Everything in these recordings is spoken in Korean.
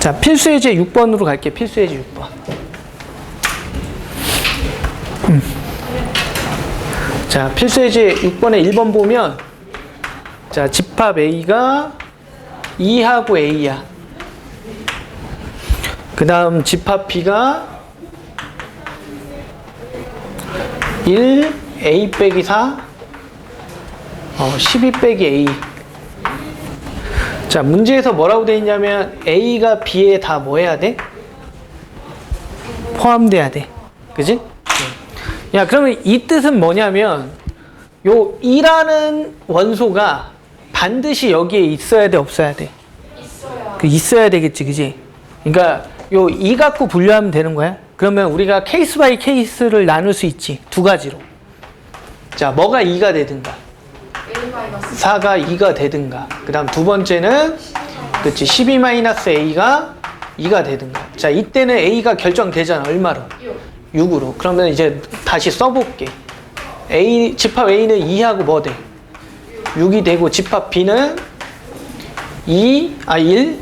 자, 필수 예제 6번으로 갈게. 필수 예제 6번. 음. 자, 필수 예제 6번에 1번 보면 자, 집합 A가 2하고 A야. 그 다음 집합 B가 1 A 빼기 4 어, 12 빼기 A 자, 문제에서 뭐라고 돼 있냐면 A가 B에 다 뭐 해야 돼? 포함돼야 돼. 그지? 야, 그러면 이 뜻은 뭐냐면 요 2라는 원소가 반드시 여기에 있어야 돼, 없어야 돼? 있어요. 그 있어야 되겠지, 그지? 그러니까 요2 갖고 분류하면 되는 거야. 그러면 우리가 케이스 바이 케이스를 나눌 수 있지. 두 가지로. 자, 뭐가 2가 되든가. A 마이너스 4가 2가 되든가. 그 다음 두 번째는, 그치, 12-A가 2가 되든가. 자, 이때는 A가 결정되잖아. 얼마로? 6. 6으로. 그러면 이제 다시 써볼게. A, 집합 A는 2하고 뭐 돼? 6이 되고, 집합 B는 2, 아, 1.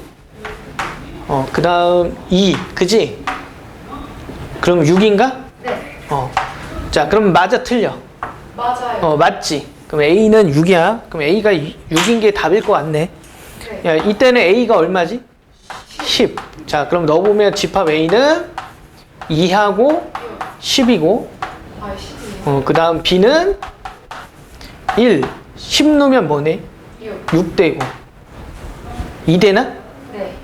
어, 그 다음 2. 그지? 그럼 6인가? 네. 어. 자, 그럼 맞아, 틀려? 맞아요. 어, 맞지? 그럼 A는 6이야. 그럼 A가 6인 게 답일 것 같네. 네. 야, 이때는 A가 얼마지? 10. 자, 그럼 넣어보면 집합 A는 2하고 10이고, 아, 10이요. 어, 그 다음 B는 1. 10 넣으면 뭐네? 6. 6 되고. 2 되나? 네.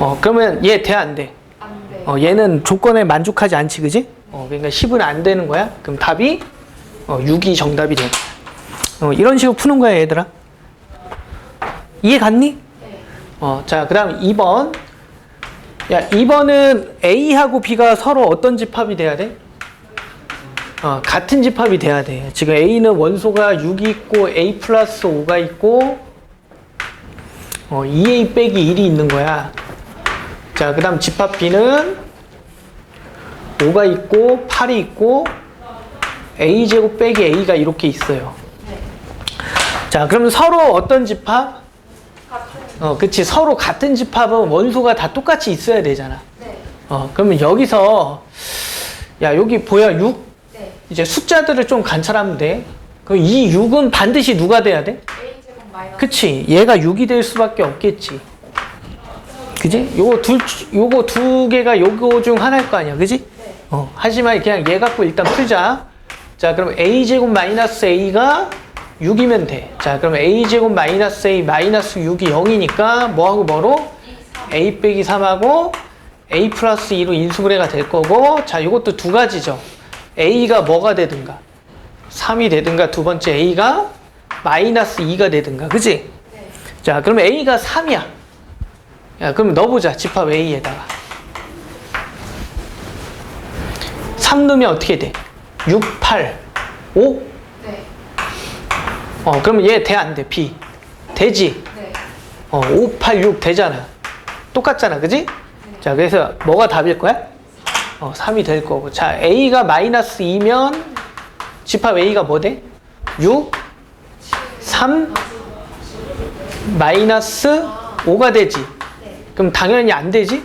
어, 그러면 얘 돼, 안 돼? 안 돼. 어, 얘는 조건에 만족하지 않지, 그지? 어, 그러니까 10은 안 되는 거야. 그럼 답이 어, 6이 정답이 돼. 어, 이런 식으로 푸는 거야, 얘들아. 이해 갔니? 네. 어, 자, 그 다음 2번. 야, 2번은 A하고 B가 서로 어떤 집합이 돼야 돼? 어, 같은 집합이 돼야 돼. 지금 A는 원소가 6이 있고, A 플러스 5가 있고, 어, 2A 빼기 1이 있는 거야. 자, 그 다음 집합 B는 5가 있고, 8이 있고, A제곱 빼기 A가 이렇게 있어요. 네. 자, 그러면 서로 어떤 집합? 어, 그치. 서로 같은 집합은 원소가 다 똑같이 있어야 되잖아. 네. 어, 그러면 여기서, 야, 여기 보여, 6? 네. 이제 숫자들을 좀 관찰하면 돼. 그럼 이 6은 반드시 누가 돼야 돼? A 제곱 마이너스 그치. 얘가 6이 될 수밖에 없겠지. 그지? 요거 둘, 요거 두 개가 요거 중 하나일 거 아니야. 그지? 네. 어, 하지만 그냥 얘 갖고 일단 풀자. 자, 그럼 a제곱 마이너스 a가 6이면 돼. 자, 그럼 a제곱 마이너스 a 마이너스 6이 0이니까 뭐하고 뭐로? 2, 3. a 빼기 3하고 a 플러스 2로 인수분해가 될 거고 자, 이것도 두 가지죠. a가 뭐가 되든가 3이 되든가 두 번째 a가 마이너스 2가 되든가 그지? 네. 자, 그럼 a가 3이야. 야, 그럼 넣어보자. 집합 a에다가 3 넣으면 어떻게 돼? 6, 8, 5? 네. 어, 그러면 얘 돼, 안 돼? b. 되지? 네. 어, 5, 8, 6 되잖아. 똑같잖아. 그지? 자, 그래서 뭐가 답일 거야? 어, 3이 될 거고. 자, A가 마이너스 2면 집합 A가 뭐 돼? 6, 3, 마이너스 5가 되지. 네. 그럼 당연히 안 되지?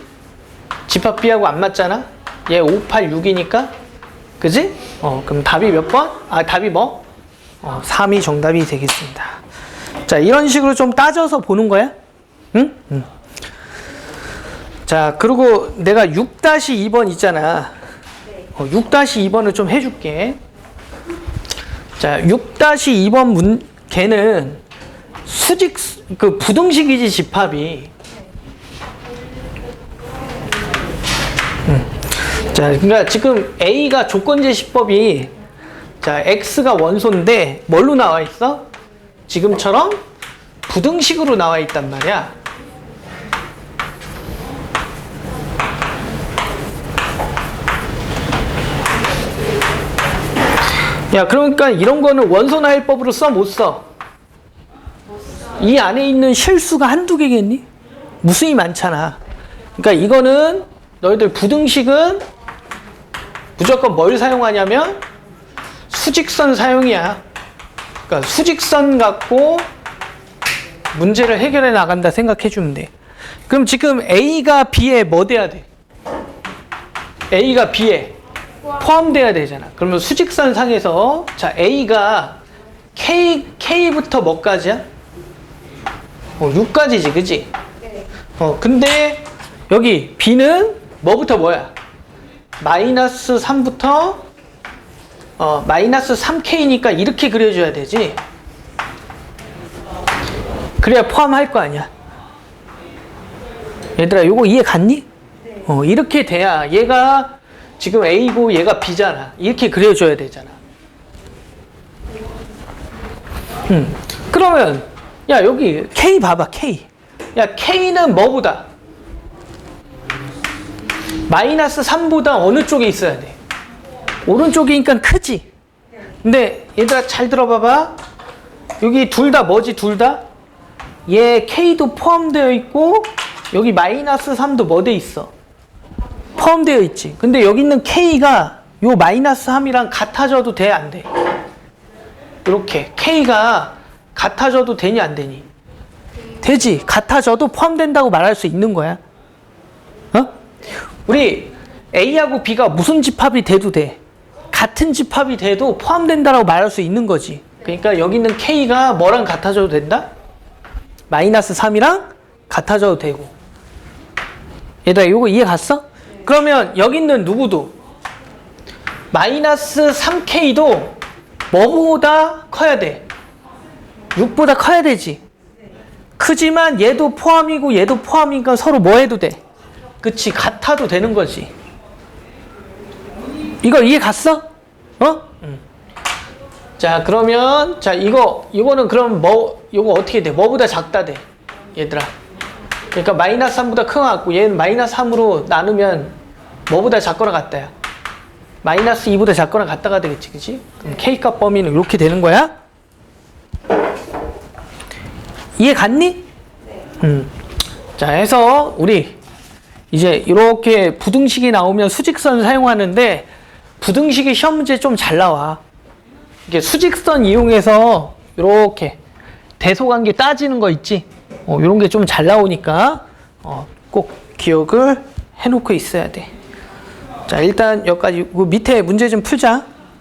집합 B하고 안 맞잖아? 얘 5, 8, 6이니까. 그지? 어, 그럼 답이 몇 번? 아, 답이 뭐? 어, 3이 정답이 되겠습니다. 자, 이런 식으로 좀 따져서 보는 거야? 응? 응. 자, 그리고 내가 6-2번 있잖아. 네. 어, 6-2번을 좀 해줄게. 자, 6-2번 문, 걔는 수직, 그 부등식이지, 집합이. 음. 자, 그러니까 지금 A가 조건제 시법이 자, X가 원소인데 뭘로 나와 있어? 지금처럼 부등식으로 나와 있단 말이야. 야, 그러니까 이런 거는 원소 나일법으로 써, 못 써? 이 안에 있는 실수가 한두 개겠니? 무수히 많잖아. 그러니까 이거는 너희들 부등식은 무조건 뭘 사용하냐면 수직선 사용이야. 그러니까 수직선 갖고 문제를 해결해 나간다 생각해 주면 돼. 그럼 지금 A가 B에 뭐 돼야 돼? A가 B에 포함돼야 되잖아. 그러면 수직선 상에서 자 A가 K K부터 뭐까지야? 어 6까지지, 그지? 네. 어 근데 여기 B는 뭐부터 뭐야? 마이너스 3부터 어 마이너스 3K니까 이렇게 그려줘야 되지. 그래야 포함할 거 아니야. 얘들아, 요거 이해 갔니? 네. 어, 이렇게 돼야 얘가 지금 A고 얘가 B잖아. 이렇게 그려줘야 되잖아. 음. 그러면, 야, 여기 K 봐봐, K. 야, K는 뭐보다? 마이너스 3보다 어느 쪽에 있어야 돼? 오른쪽이니까 크지? 근데 얘들아, 잘 들어봐봐. 여기 둘 다 뭐지, 둘 다? 얘 K도 포함되어 있고, 여기 마이너스 3도 뭐 돼 있어? 포함되어 있지. 근데 여기 있는 K가 요 마이너스 3이랑 같아져도 돼, 안 돼? 이렇게. K가 같아져도 되니, 안 되니? 되지. 같아져도 포함된다고 말할 수 있는 거야. 어? 우리 A하고 B가 무슨 집합이 돼도 돼. 같은 집합이 돼도 포함된다라고 말할 수 있는 거지. 그러니까 여기 있는 K가 뭐랑 같아져도 된다? 마이너스 3이랑 같아져도 되고. 얘들아, 이거 이해 갔어? 그러면 여기 있는 누구도 마이너스 3K도 뭐보다 커야 돼? 6보다 커야 되지. 크지만 얘도 포함이고 얘도 포함이니까 서로 뭐 해도 돼? 그치, 같아도 되는 거지. 이거 이해 갔어? 어? 응. 자, 그러면, 자, 이거, 이거는 그럼 뭐, 이거 어떻게 돼? 뭐보다 작다 돼? 얘들아. 그러니까 마이너스 3보다 큰 거 같고, 얘는 마이너스 3으로 나누면 뭐보다 작거나 같다야? 마이너스 2보다 작거나 같다가 되겠지, 그치? 그럼 K값 범위는 이렇게 되는 거야? 이해 갔니? 음. 자, 해서 우리 이제 이렇게 부등식이 나오면 수직선 사용하는데 부등식의 시험 문제 좀 잘 나와. 이게 수직선 이용해서 이렇게 대소관계 따지는 거 있지? 어, 이런 게 좀 잘 나오니까 어, 꼭 기억을 해놓고 있어야 돼. 자, 일단 여기까지 그 밑에 문제 좀 풀자.